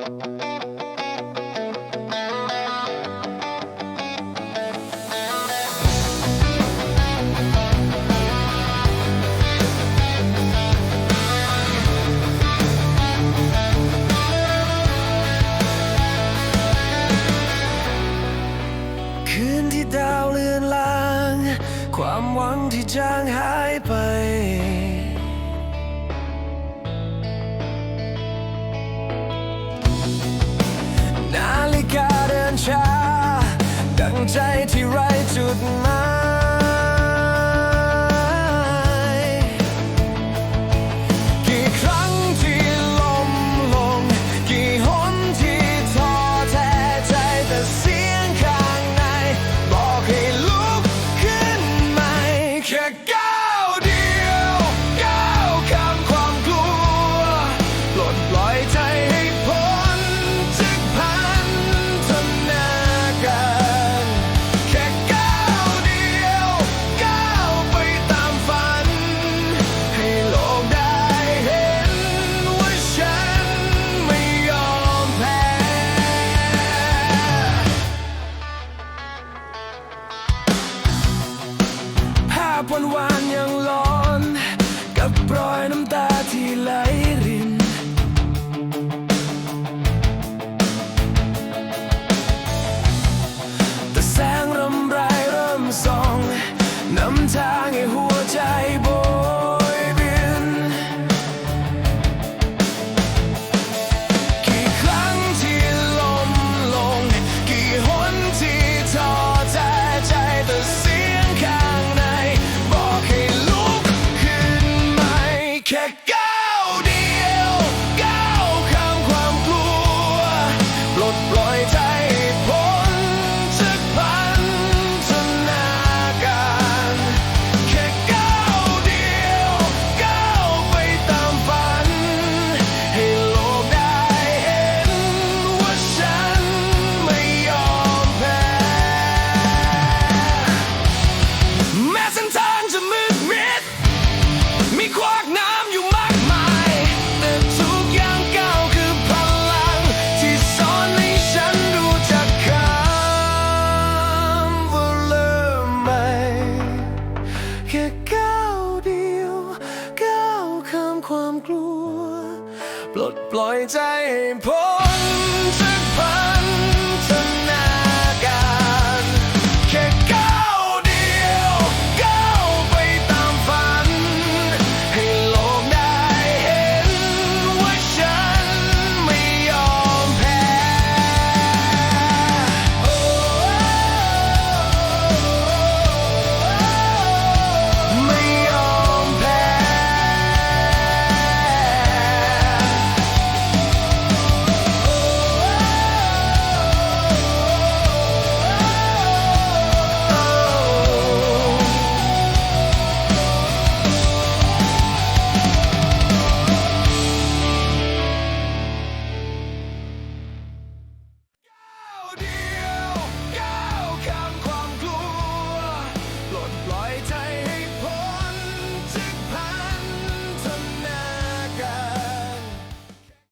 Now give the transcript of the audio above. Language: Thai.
คืนที่ดาวเลือนลาง ความหวังที่จางหายไป นชาดังใจที่ไรจุดหมาย ยังร้อน กับรอยน้ำตาที่ไหลริน แต่แสงรำไรเริ่มส่องนำทางให้หัวใจ ความกลัว ปลดปล่อยใจให้พ้น